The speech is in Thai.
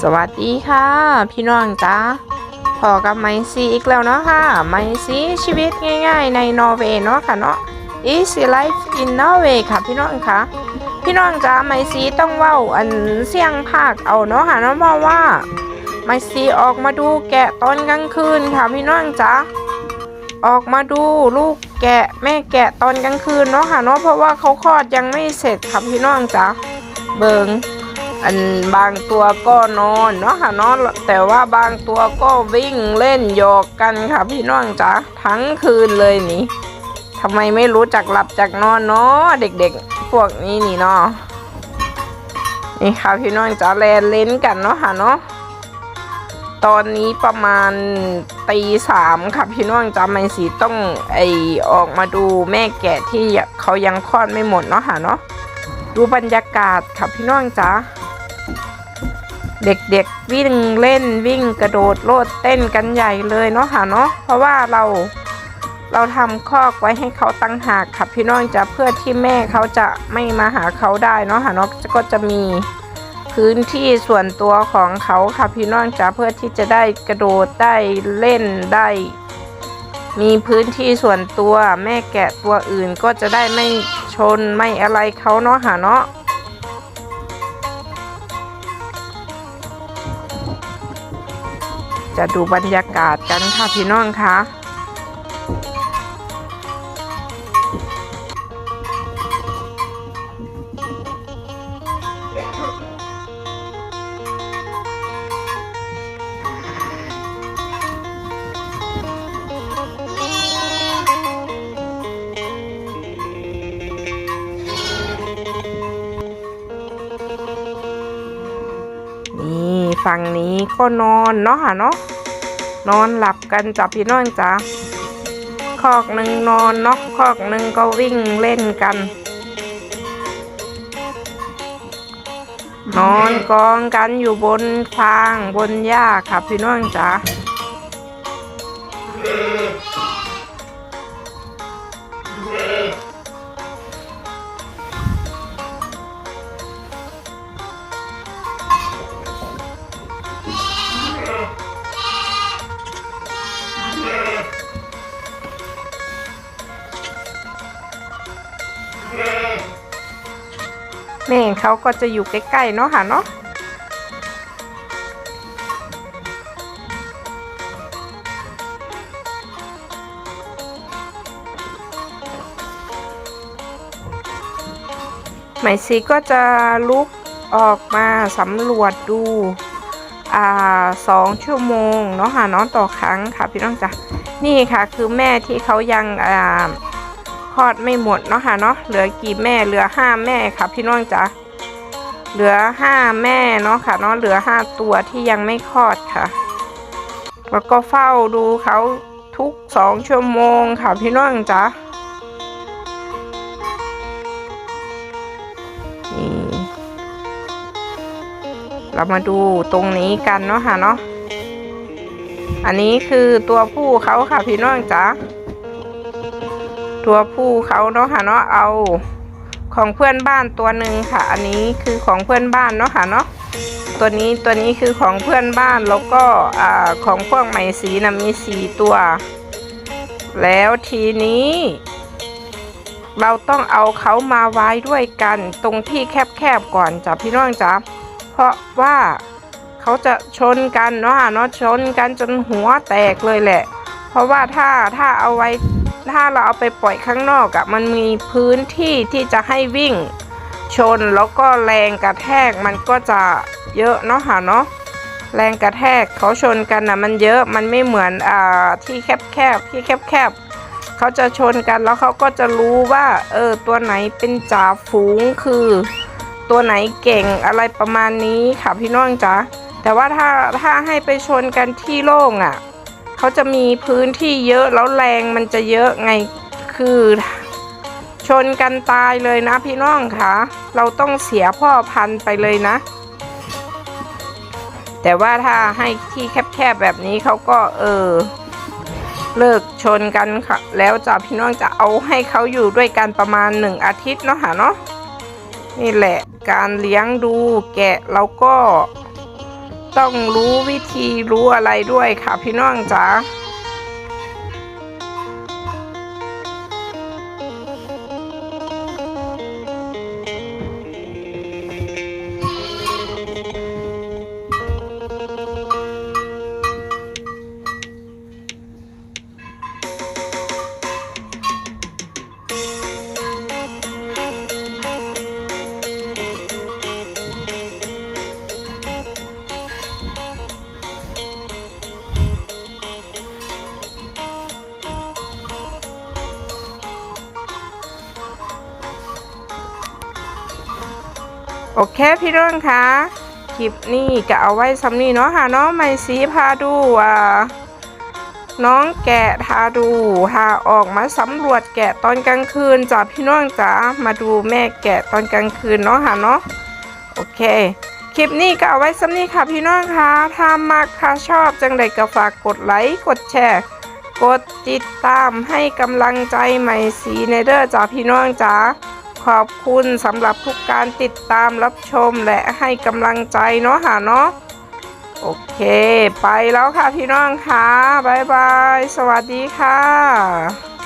สวัสดีค่ะ พี่น้องจ้าพอกับไมซีอีกแล้วเนาะค่ะ ไมซีชีวิตง่าย ๆ ในนอร์เวย์เนาะค่ะเนาะ Easy Life in Norway ค่ะพี่น้องค่ะ พี่น้องจ้าไมซีต้องเว้าอันเสียงภาคเอาเนาะค่ะเนาะเพราะว่าไมซีออกมาดูแกะตอนกลางคืนค่ะพี่น้องจ้าออกมาดูลูกแกะแม่แกะตอนกลางคืนเนาะค่ะเนาะเพราะว่าเขาคลอดยังไม่เสร็จค่ะพี่น้องจ้าเบิง อันบางตัวก็นอนเนาะค่ะเนาะแต่ว่าบางตัวก็วิ่งเล่นโยอกกันค่ะพี่น้องจ๋าทั้งคืนเลยนี่ทำไมไม่รู้จักหลับจากนอนเนาะเด็กๆ พวกนี้นี่เนาะนี่ค่ะพี่น้องจ๋าแลนเล่นกันเนาะค่ะเนาะตอนนี้ประมาณตีสามค่ะพี่น้องจ๋าไม่สีต้องไอออกมาดูแม่แกะที่เขายังคลอดไม่หมดเนาะค่ะเนาะดูบรรยากาศค่ะพี่น้องจ๋า เด็กๆวิ่งเล่นวิ่งกระโดดโลดเต้นกันใหญ่เลยเนาะค่ะเนาะเพราะว่าเราเราทำคอกไว้ให้เขาตั้งหากค่ะพี่น้องจะเพื่อที่แม่เขาจะไม่มาหาเขาได้เนาะค่ะเนาะก็จะมีพื้นที่ส่วนตัวของเขาค่ะพี่น้องจะเพื่อที่จะได้กระโดดได้เล่นได้ มีพื้นที่ส่วนตัวแม่แกะตัวอื่นก็จะได้ไม่ชนไม่อะไรเขาเนาะค่ะเนาะ จะดูบรรยากาศกันค่ะพี่น้องคะ ฝั่งนี้ก็นอนเนาะค่ะเนาะนอนหลับกันจ้ะพี่น้องจ้ะคอกหนึ่งนอนเนาะคอกหนึ่งก็วิ่งเล่นกัน นอนกองกันอยู่บนฟางบนหญ้าค่ะพี่น้องจ้ะ แม่เขาก็จะอยู่ใกล้ๆเนาะค่ะเนาะไหมซีก็จะลุกออกมาสำรวจดูอ่าสองชั่วโมงเนาะค่ะเนาะต่อครั้งค่ะพี่น้องจ้ะนี่ค่ะคือแม่ที่เขายังอ่า คลอดไม่หมดเนาะค่ะเนาะเหลือกี่แม่เหลือห้าแม่ค่ะพี่น้องจ้ะเหลือห้าแม่เนาะค่ะเนาะเหลือห้าตัวที่ยังไม่คลอดค่ะ แล้วก็เฝ้าดูเขาทุกสองชั่วโมงค่ะพี่น้องจ้ะนี่เรามาดูตรงนี้กันเนาะค่ะเนาะ อันนี้คือตัวผู้เขาค่ะพี่น้องจ๋า ตัวผู้เขาเนาะค่ะเนาะเอาของเพื่อนบ้านตัวหนึ่งค่ะ อันนี้คือของเพื่อนบ้านเนาะค่ะเนาะตัวนี้ตัวนี้คือของเพื่อนบ้านแล้วก็อ่าของพวกไหมสีนะมีสี่ตัว แล้วทีนี้ เราต้องเอาเขามาไว้ด้วยกันตรงที่แคบๆก่อนจ้ะพี่น้องจ๋าเพราะว่าเขาจะชนกันเนาะเนาะชนกันจนหัวแตกเลยแหละ เพราะว่าถ้าถ้าเอาไว้ถ้าเราเอาไปปล่อยข้างนอกอะ่ะมันมีพื้นที่ที่จะให้วิ่งชนแล้วก็แรงกระแทกมันก็จะเยอะเนาะค่ะเนาะแรงกระแทกเขาชนกันนะมันเยอะมันไม่เหมือนอ่าที่แคบๆที่แคบๆเขาจะชนกันแล้วเขาก็จะรู้ว่าเออตัวไหนเป็นจ่าฝูงคือ ตัวไหนเก่งอะไรประมาณนี้ค่ะพี่น้องจ๊ะแต่ว่าถ้าถ้าให้ไปชนกันที่โล่งอะ่ะ เขาจะมีพื้นที่เยอะแล้วแรงมันจะเยอะไงคือชนกันตายเลยนะพี่น้องค่ะเราต้องเสียพ่อพันธุ์ไปเลยนะ แต่ว่าถ้าให้ที่แคบๆแบบนี้เขาก็เออ เลิกชนกันค่ะ แล้วจะพี่น้องจะเอาให้เขาอยู่ด้วยกันประมาณหนึ่งอาทิตย์เนาะค่ะเนาะนี่แหละการเลี้ยงดูแกะเราก็ ต้องรู้วิธีรู้อะไรด้วยค่ะพี่น้องจ๋า โอเคพี่น้องคะคลิปนี้ก็เอาไว้สำนี้เนาะค่ะเนาะไม่สีพาดูว่าน้องแกะทาดูหาออกมาสำรวจแกะตอนกลางคืนจ้ะพี่น้องจ๋ามาดูแม่แกะตอนกลางคืนเนาะค่ะเนาะโอเค คลิปนี้ก็เอาไว้สำนี้ค่ะพี่น้องคะถ้ามักถ้าชอบจังใดก็ฝากกดไลค์กดแชร์ กดติดตามให้กำลังใจใหม่สีในเด้อจ้าพี่น้องจ๋า ขอบคุณสำหรับทุกการติดตามรับชมและให้กำลังใจเนาะค่ะเนาะโอเค ไปแล้วค่ะพี่น้องค่ะ บ๊ายบาย สวัสดีค่ะ